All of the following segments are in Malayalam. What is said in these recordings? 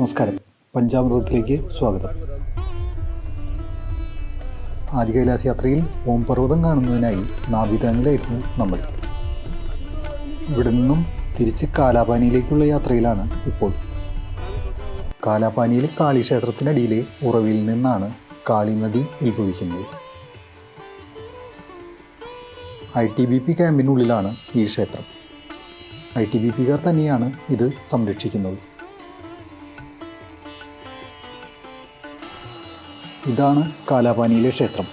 നമസ്കാരം. പഞ്ചാമൃതത്തിലേക്ക് സ്വാഗതം. ആദികൈലാസ് യാത്രയിൽ ഓം പർവതം കാണുന്നതിനായി നാവിതാങ്ങിലായിരുന്നു നമ്മൾ. ഇവിടെ നിന്നും തിരിച്ച് കാലാപാനിയിലേക്കുള്ള യാത്രയിലാണ് ഇപ്പോൾ. കാലാപാനിയിലെ കാളി ക്ഷേത്രത്തിനടിയിലെ ഉറവിൽ നിന്നാണ് കാളി നദി ഉത്ഭവിക്കുന്നത്. ഐ ടി ബി പി ക്യാമ്പിനുള്ളിലാണ് ഈ ക്ഷേത്രം. ഐ ടി ബി പിക്കാർ തന്നെയാണ് ഇത് സംരക്ഷിക്കുന്നത്. ഇതാണ് കാലാപാനിയിലെ ക്ഷേത്രം.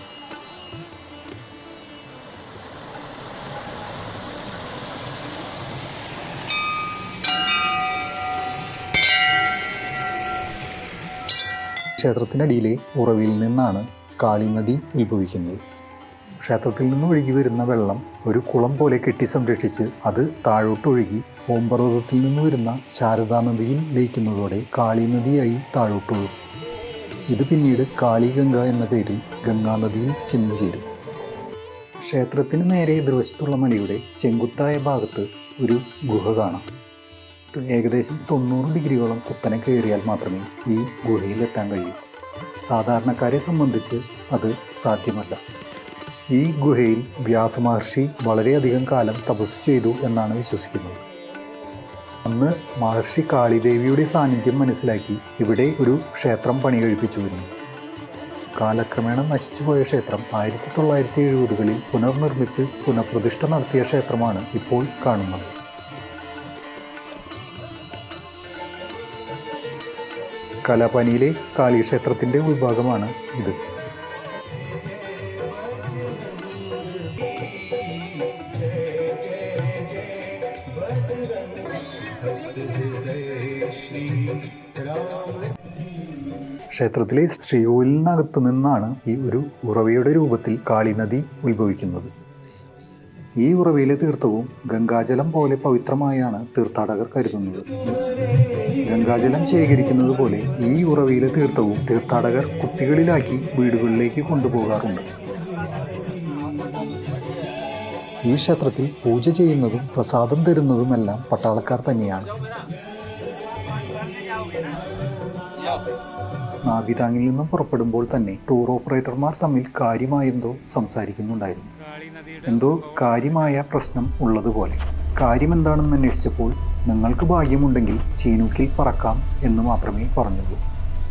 ക്ഷേത്രത്തിനടിയിലെ ഉറവിൽ നിന്നാണ് കാളി നദി ഉത്ഭവിക്കുന്നത്. ക്ഷേത്രത്തിൽ നിന്ന് ഒഴുകി വരുന്ന വെള്ളം ഒരു കുളം പോലെ കെട്ടി സംരക്ഷിച്ച് അത് താഴോട്ടൊഴുകി ഓംപർവതത്തിൽ നിന്ന് വരുന്ന ശാരദാ നദിയിൽ ലയിക്കുന്നതോടെ കാളി നദിയായി താഴോട്ടൊഴുകും. ഇത് പിന്നീട് കാളിഗംഗ എന്ന പേരിൽ ഗംഗാനദിയിൽ ചെന്നു ചേരും. ക്ഷേത്രത്തിന് നേരെ എതിർവശത്തുള്ള മലയുടെ ചെങ്കുത്തായ ഭാഗത്ത് ഒരു ഗുഹ കാണാം. ഏകദേശം തൊണ്ണൂറ് ഡിഗ്രിയോളം കുത്തനെ കയറിയാൽ മാത്രമേ ഈ ഗുഹയിലെത്താൻ കഴിയൂ. സാധാരണക്കാരെ സംബന്ധിച്ച് അത് സാധ്യമല്ല. ഈ ഗുഹയിൽ വ്യാസമഹർഷി വളരെയധികം കാലം തപസ് ചെയ്തു എന്നാണ് വിശ്വസിക്കുന്നത്. അന്ന് മഹർഷി കാളിദേവിയുടെ സാന്നിധ്യം മനസ്സിലാക്കി ഇവിടെ ഒരു ക്ഷേത്രം പണി കഴിപ്പിച്ചുവരുന്നു കാലക്രമേണ നശിച്ചുപോയ ക്ഷേത്രം ആയിരത്തി തൊള്ളായിരത്തി എഴുപതുകളിൽ പുനർനിർമ്മിച്ച് പുനഃപ്രതിഷ്ഠ നടത്തിയ ക്ഷേത്രമാണ് ഇപ്പോൾ കാണുന്നത്. കലാപാനിയിലെ കാളിക്ഷേത്രത്തിന്റെ വിഭാഗമാണ് ഇത്. ക്ഷേത്രത്തിലെ ശ്രീകോവിലിനകത്തു നിന്നാണ് ഈ ഒരു ഉറവയുടെ രൂപത്തിൽ കാളി നദി ഉത്ഭവിക്കുന്നത്. ഈ ഉറവയിലെ തീർത്ഥവും ഗംഗാജലം പോലെ പവിത്രമായാണ് തീർത്ഥാടകർ കരുതുന്നത്. ഗംഗാജലം ശേഖരിക്കുന്നത് പോലെ ഈ ഉറവയിലെ തീർത്ഥവും തീർത്ഥാടകർ കുപ്പികളിലാക്കി വീടുകളിലേക്ക് കൊണ്ടുപോകാറുണ്ട്. ഈ ക്ഷേത്രത്തിൽ പൂജ ചെയ്യുന്നതും പ്രസാദം തരുന്നതുമെല്ലാം പട്ടാളക്കാർ തന്നെയാണ്. നാവിതാങ്ങിൽ നിന്നും പുറപ്പെടുമ്പോൾ തന്നെ ടൂർ ഓപ്പറേറ്റർമാർ തമ്മിൽ കാര്യമായെന്തോ സംസാരിക്കുന്നുണ്ടായിരുന്നു. എന്തോ കാര്യമായ പ്രശ്നം ഉള്ളതുപോലെ. കാര്യം എന്താണെന്ന് അന്വേഷിച്ചപ്പോൾ നിങ്ങൾക്ക് ഭാഗ്യമുണ്ടെങ്കിൽ ചീനൂക്കിൽ പറക്കാം എന്ന് മാത്രമേ പറഞ്ഞുള്ളൂ.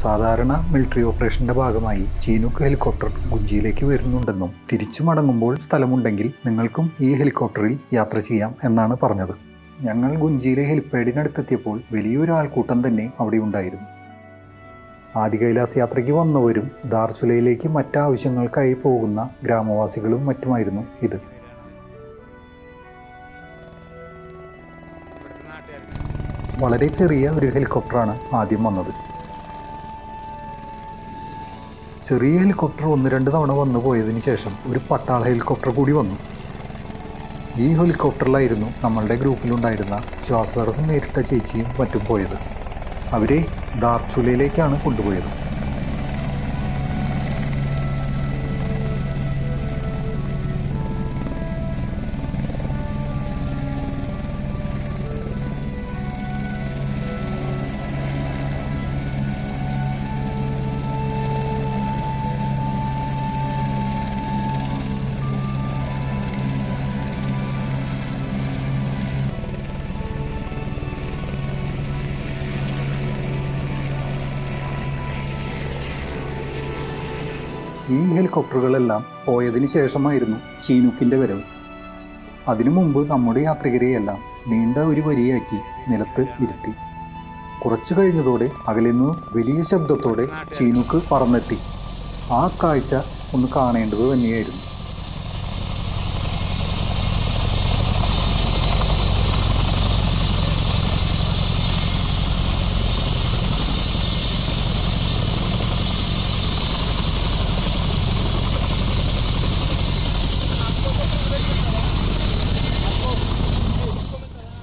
സാധാരണ മിലിറ്ററി ഓപ്പറേഷന്റെ ഭാഗമായി ചീനൂക്ക് ഹെലികോപ്റ്റർ ഗുഞ്ചിയിലേക്ക് വരുന്നുണ്ടെന്നും തിരിച്ചു മടങ്ങുമ്പോൾ സ്ഥലമുണ്ടെങ്കിൽ നിങ്ങൾക്കും ഈ ഹെലികോപ്റ്ററിൽ യാത്ര ചെയ്യാം എന്നാണ് പറഞ്ഞത്. ഞങ്ങൾ ഗുഞ്ചിയിലെ ഹെലിപ്പാഡിനടുത്തെത്തിയപ്പോൾ വലിയൊരു ആൾക്കൂട്ടം തന്നെ അവിടെ ഉണ്ടായിരുന്നു. ആദി കൈലാസ് യാത്രയ്ക്ക് വന്നവരും ദാർച്ചുലയിലേക്ക് മറ്റാവശ്യങ്ങൾക്കായി പോകുന്ന ഗ്രാമവാസികളും മറ്റുമായിരുന്നു ഇത്. വളരെ ചെറിയ ഒരു ഹെലികോപ്റ്ററാണ് ആദ്യം വന്നത്. ചെറിയ ഹെലികോപ്റ്റർ ഒന്ന് രണ്ട് തവണ വന്നു പോയതിന് ശേഷം ഒരു പട്ടാള ഹെലികോപ്റ്റർ കൂടി വന്നു. ഈ ഹെലികോപ്റ്ററിലായിരുന്നു നമ്മളുടെ ഗ്രൂപ്പിലുണ്ടായിരുന്ന ശ്വാസതടസ്സം നേരിട്ട ചേച്ചിയും മറ്റും പോയത്. അവരെ ദാർച്ചുലയിലേക്കാണ് കൊണ്ടുപോയത്. ഈ ഹെലികോപ്റ്ററുകളെല്ലാം പോയതിന് ശേഷമായിരുന്നു ചീനൂക്കിന്റെ വരവ്. അതിനു മുമ്പ് നമ്മുടെ യാത്രികരെയെല്ലാം നീണ്ട ഒരു വരിയാക്കി നിലത്ത് ഇരുത്തി. കുറച്ചു കഴിഞ്ഞതോടെ അകലിൽ നിന്ന് വലിയ ശബ്ദത്തോടെ ചീനൂക്ക് പറന്നെത്തി. ആ കാഴ്ച ഒന്ന് കാണേണ്ടത് തന്നെയായിരുന്നു.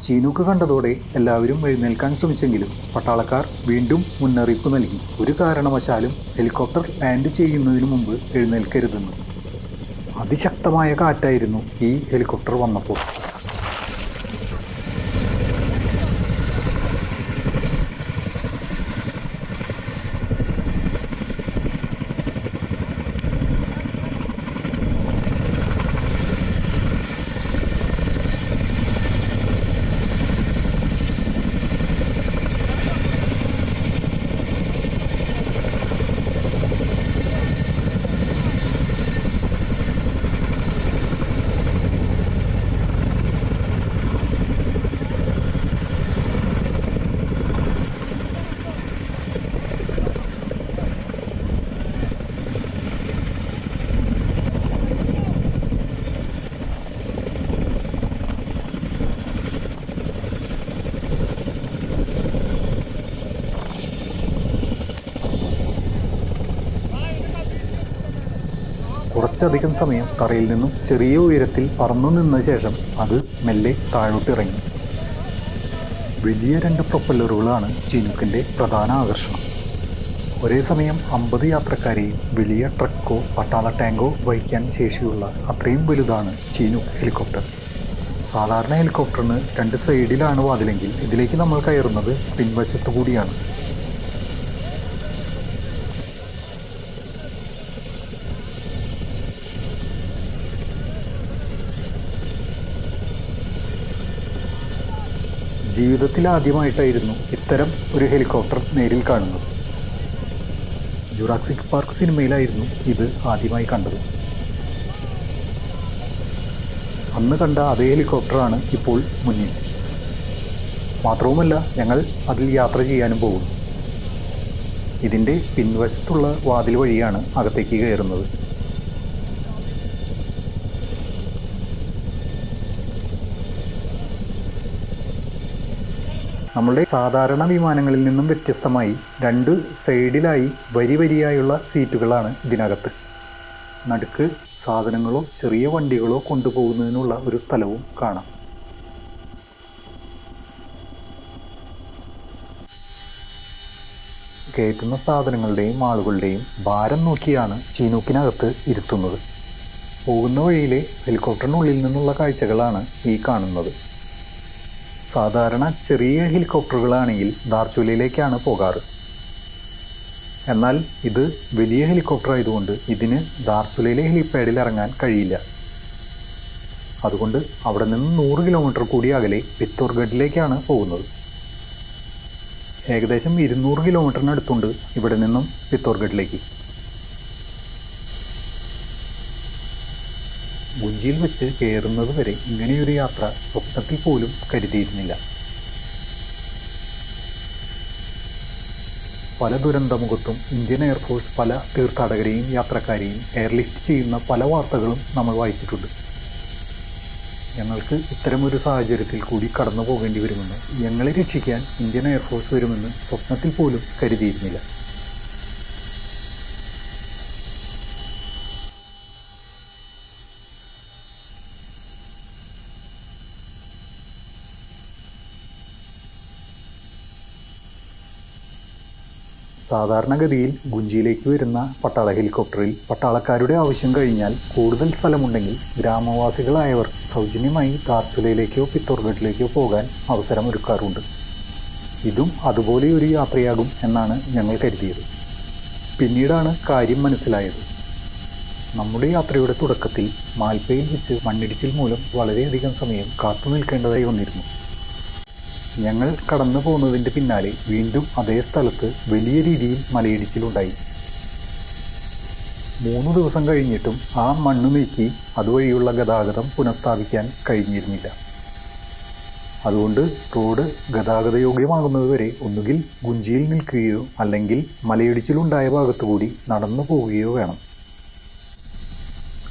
ചീനൂക്ക് കണ്ടതോടെ എല്ലാവരും എഴുന്നേൽക്കാൻ ശ്രമിച്ചെങ്കിലും പട്ടാളക്കാർ വീണ്ടും മുന്നറിയിപ്പ് നൽകി. ഒരു കാരണവശാലും ഹെലികോപ്റ്റർ ലാൻഡ് ചെയ്യുന്നതിന് മുമ്പ് എഴുന്നേൽക്കരുതെന്ന്. അതിശക്തമായ കാറ്റായിരുന്നു ഈ ഹെലികോപ്റ്റർ വന്നപ്പോൾ. കുറച്ചധികം സമയം തറയിൽ നിന്നും ചെറിയ ഉയരത്തിൽ പറന്നു നിന്ന ശേഷം അത് മെല്ലെ താഴോട്ടിറങ്ങി വലിയ രണ്ട് പ്രൊപ്പല്ലറുകളാണ് ചിനുക്കിന്റെ പ്രധാന ആകർഷണം. ഒരേ സമയം അമ്പത് യാത്രക്കാരെയും വലിയ ട്രക്കോ പട്ടാള ടാങ്കോ വഹിക്കാൻ ശേഷിയുള്ള അത്രയും വലുതാണ് ചീനുക്ക് ഹെലികോപ്റ്റർ. സാധാരണ ഹെലികോപ്റ്ററിന് രണ്ട് സൈഡിലാണ് വാതിലെങ്കിൽ ഇതിലേക്ക് നമ്മൾ കയറുന്നത് പിൻവശത്തു കൂടിയാണ്. ജീവിതത്തിൽ ആദ്യമായിട്ടായിരുന്നു ഇത്തരം ഒരു ഹെലികോപ്റ്റർ നേരിൽ കാണുന്നത്. ജുറാക്സിക് പാർക്ക് സിനിമയിലായിരുന്നു ഇത് ആദ്യമായി കണ്ടത്. അന്ന് കണ്ട അതേ ഹെലികോപ്റ്ററാണ് ഇപ്പോൾ മുന്നിൽ. മാത്രവുമല്ല ഞങ്ങൾ അതിൽ യാത്ര ചെയ്യാനും പോകുന്നു. ഇതിന്റെ പിൻവശത്തുള്ള വാതിൽ വഴിയാണ് അകത്തേക്ക് കയറുന്നത്. നമ്മളുടെ സാധാരണ വിമാനങ്ങളിൽ നിന്നും വ്യത്യസ്തമായി രണ്ട് സൈഡിലായി വരി വരിയായുള്ള സീറ്റുകളാണ് ഇതിനകത്ത്. നടുക്ക് സാധനങ്ങളോ ചെറിയ വണ്ടികളോ കൊണ്ടുപോകുന്നതിനുള്ള ഒരു സ്ഥലവും കാണാം. കയറ്റുന്ന സാധനങ്ങളുടെയും ആളുകളുടെയും ഭാരം നോക്കിയാണ് ചീനൂക്കിനകത്ത് ഇരുത്തുന്നത്. പോകുന്ന വഴിയിലെ ഹെലികോപ്റ്ററിനുള്ളിൽ നിന്നുള്ള കാഴ്ചകളാണ് ഈ കാണുന്നത്. സാധാരണ ചെറിയ ഹെലികോപ്റ്ററുകളാണെങ്കിൽ ദാർചുലയിലേക്കാണ് പോകാറ്. എന്നാൽ ഇത് വലിയ ഹെലികോപ്റ്റർ ആയതുകൊണ്ട് ഇതിന് ദാർചുലയിലെ ഹെലിപ്പാഡിൽ ഇറങ്ങാൻ കഴിയില്ല. അതുകൊണ്ട് അവിടെ നിന്ന് നൂറ് കിലോമീറ്റർ കൂടി അകലെ പിത്തോർഗഡിലേക്കാണ് പോകുന്നത്. ഏകദേശം ഇരുന്നൂറ് കിലോമീറ്ററിനടുത്തുണ്ട് ഇവിടെ നിന്നും പിത്തോർഗഡിലേക്ക് ഗുഞ്ചിയിൽ വെച്ച് കയറുന്നത് വരെ ഇങ്ങനെയൊരു യാത്ര സ്വപ്നത്തിൽ പോലും കരുതിയിരുന്നില്ല. പല ദുരന്തമുഖത്തും ഇന്ത്യൻ എയർഫോഴ്സ് പല തീർത്ഥാടകരെയും യാത്രക്കാരെയും എയർലിഫ്റ്റ് ചെയ്യുന്ന പല വാർത്തകളും നമ്മൾ വായിച്ചിട്ടുണ്ട്. ഞങ്ങൾക്ക് ഇത്തരമൊരു സാഹചര്യത്തിൽ കൂടി കടന്നു പോകേണ്ടി വരുമെന്ന് ഞങ്ങളെ രക്ഷിക്കാൻ ഇന്ത്യൻ എയർഫോഴ്സ് വരുമെന്ന് സ്വപ്നത്തിൽ പോലും കരുതിയിരുന്നില്ല. സാധാരണഗതിയിൽ ഗുഞ്ചിയിലേക്ക് വരുന്ന പട്ടാള ഹെലികോപ്റ്ററിൽ പട്ടാളക്കാരുടെ ആവശ്യം കഴിഞ്ഞാൽ കൂടുതൽ സ്ഥലമുണ്ടെങ്കിൽ ഗ്രാമവാസികളായവർ സൗജന്യമായി താർച്ചുലയിലേക്കോ പിത്തോർഗഡിലേക്കോ പോകാൻ അവസരം ഒരുക്കാറുണ്ട് ഇതും അതുപോലെ ഒരു യാത്രയാകും എന്നാണ് ഞങ്ങൾ കരുതിയത്. പിന്നീടാണ് കാര്യം മനസ്സിലായത്. നമ്മുടെ യാത്രയുടെ തുടക്കത്തിൽ മാൽപ്പയിൽ വെച്ച് മണ്ണിടിച്ചിൽ മൂലം വളരെയധികം സമയം കാത്തു നിൽക്കേണ്ടതായി വന്നിരുന്നു. ഞങ്ങൾ കടന്നു പോകുന്നതിന്റെ പിന്നാലെ വീണ്ടും അതേ സ്ഥലത്ത് വലിയ രീതിയിൽ മലയിടിച്ചിലുണ്ടായി. മൂന്ന് ദിവസം കഴിഞ്ഞിട്ടും ആ മണ്ണ് നീക്കി അതുവഴിയുള്ള ഗതാഗതം പുനഃസ്ഥാപിക്കാൻ കഴിഞ്ഞിരുന്നില്ല. അതുകൊണ്ട് റോഡ് ഗതാഗതയോഗ്യമാകുന്നതുവരെ ഒന്നുകിൽ ഗുഞ്ചിയിൽ നിൽക്കുകയോ അല്ലെങ്കിൽ മലയിടിച്ചിലുണ്ടായ ഭാഗത്തുകൂടി നടന്നു പോവുകയോ വേണം.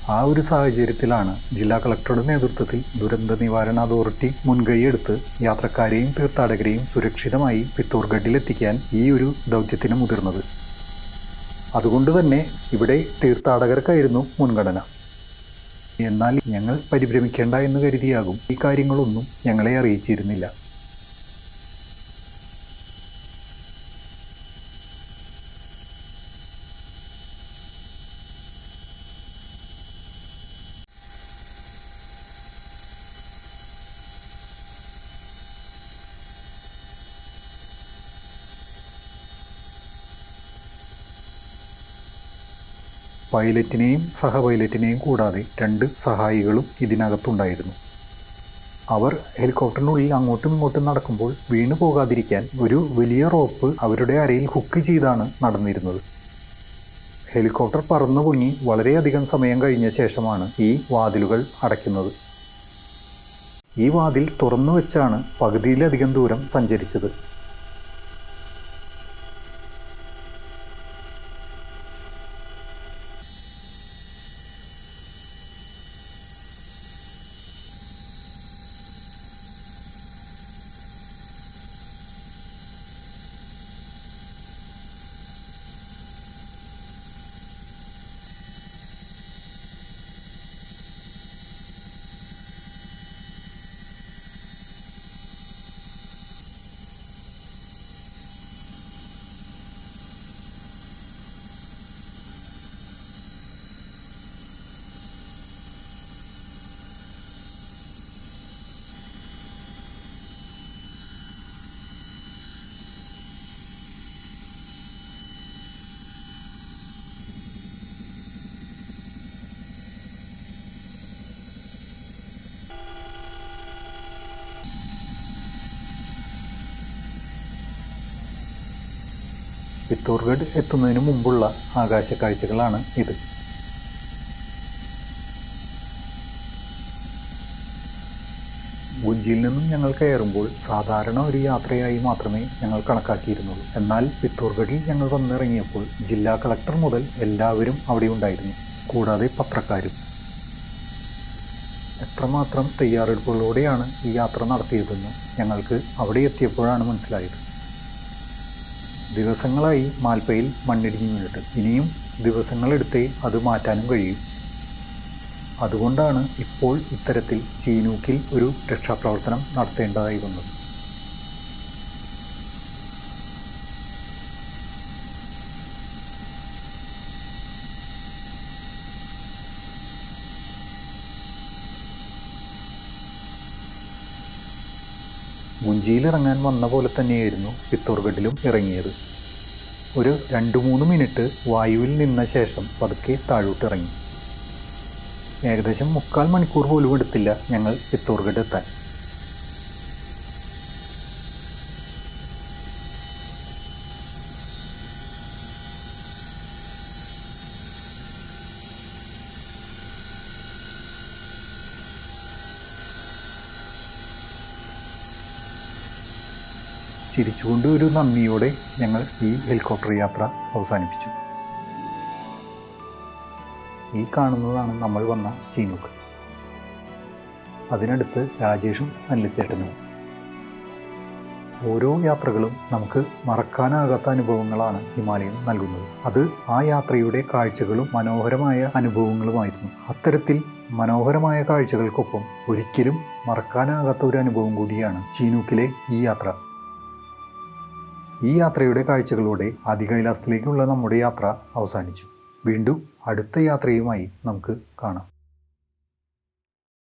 ആ ഒരു സാഹചര്യത്തിലാണ് ജില്ലാ കളക്ടറുടെ നേതൃത്വത്തിൽ ദുരന്ത നിവാരണ അതോറിറ്റി മുൻകൈയെടുത്ത് യാത്രക്കാരെയും തീർത്ഥാടകരെയും സുരക്ഷിതമായി പിത്തോർഗഡിലെത്തിക്കാൻ ഈ ഒരു ദൗത്യത്തിന് മുതിർന്നത്. അതുകൊണ്ട് തന്നെ ഇവിടെ തീർത്ഥാടകർക്കായിരുന്നു മുൻഗണന. എന്നാൽ ഞങ്ങൾ പരിഭ്രമിക്കേണ്ട എന്ന് കരുതിയാകും. ഈ കാര്യങ്ങളൊന്നും ഞങ്ങളെ അറിയിച്ചിരുന്നില്ല. പൈലറ്റിനെയും സഹപൈലറ്റിനെയും കൂടാതെ രണ്ട് സഹായികളും ഇതിനകത്തുണ്ടായിരുന്നു. അവർ ഹെലികോപ്റ്ററിനുള്ളിൽ അങ്ങോട്ടും ഇങ്ങോട്ടും നടക്കുമ്പോൾ വീണു പോകാതിരിക്കാൻ ഒരു വലിയ റോപ്പ് അവരുടെ അരയിൽ ഹുക്ക് ചെയ്താണ് നടന്നിരുന്നത്. ഹെലികോപ്റ്റർ പറന്നു പൊങ്ങി വളരെയധികം സമയം കഴിഞ്ഞ ശേഷമാണ് ഈ വാതിലുകൾ അടയ്ക്കുന്നത്. ഈ വാതിൽ തുറന്നു വെച്ചാണ് പകുതിയിലധികം ദൂരം സഞ്ചരിച്ചത്. പിത്തോർഗഡ് എത്തുന്നതിന് മുമ്പുള്ള ആകാശ കാഴ്ചകളാണ് ഇത്. ഗുഞ്ചിയിൽ നിന്നും ഞങ്ങൾ കയറുമ്പോൾ സാധാരണ ഒരു യാത്രയായി മാത്രമേ ഞങ്ങൾ കണക്കാക്കിയിരുന്നുള്ളൂ. എന്നാൽ പിത്തോർഗഡിൽ ഞങ്ങൾ വന്നിറങ്ങിയപ്പോൾ ജില്ലാ കളക്ടർ മുതൽ എല്ലാവരും അവിടെ ഉണ്ടായിരുന്നു കൂടാതെ പത്രക്കാരും. എത്രമാത്രം തയ്യാറെടുപ്പുകളോടെയാണ് ഈ യാത്ര നടത്തിയതെന്ന് ഞങ്ങൾക്ക് അവിടെ എത്തിയപ്പോഴാണ് മനസ്സിലായത്. ദിവസങ്ങളായി മാൽപ്പയിൽ മണ്ണിടിഞ്ഞു വീണിട്ട്. ഇനിയും ദിവസങ്ങളെടുത്തേ അത് മാറ്റാനും കഴിയും. അതുകൊണ്ടാണ് ഇപ്പോൾ ഇത്തരത്തിൽ ചീനൂക്കിൽ ഒരു രക്ഷാപ്രവർത്തനം നടത്തേണ്ടതായി വന്നത്. മുഞ്ചിയിൽ ഇറങ്ങാൻ വന്ന പോലെ തന്നെയായിരുന്നു പിത്തോർഗഡിലും ഇറങ്ങിയത്. ഒരു രണ്ട് മൂന്ന് മിനിറ്റ് വായുവിൽ നിന്ന ശേഷം പതുക്കെ താഴോട്ടിറങ്ങി ഏകദേശം മുക്കാൽ മണിക്കൂർ പോലും എടുത്തില്ല ഞങ്ങൾ പിത്തോർഗഡ് എത്താൻ. ചിരിച്ചുകൊണ്ട് ഒരു നന്ദിയോടെ ഞങ്ങൾ ഈ ഹെലികോപ്റ്റർ യാത്ര അവസാനിപ്പിച്ചു. ഈ കാണുന്നതാണ് നമ്മൾ വന്ന ചീനുക്ക്. അതിനടുത്ത് രാജേഷും അല്ലച്ചേട്ടനും ഓരോ യാത്രകളും നമുക്ക് മറക്കാനാകാത്ത അനുഭവങ്ങളാണ് ഹിമാലയം നൽകുന്നത്. അത് ആ യാത്രയുടെ കാഴ്ചകളും മനോഹരമായ അനുഭവങ്ങളുമായിരുന്നു. അത്തരത്തിൽ മനോഹരമായ കാഴ്ചകൾക്കൊപ്പം ഒരിക്കലും മറക്കാനാകാത്ത ഒരു അനുഭവം കൂടിയാണ് ചീനൂക്കിലെ ഈ യാത്ര. ഈ യാത്രയുടെ കാഴ്ചകളോടെ ആദികൈലാസത്തിലേക്കുള്ള നമ്മുടെ യാത്ര അവസാനിച്ചു. വീണ്ടും അടുത്ത യാത്രയുമായി നമുക്ക് കാണാം.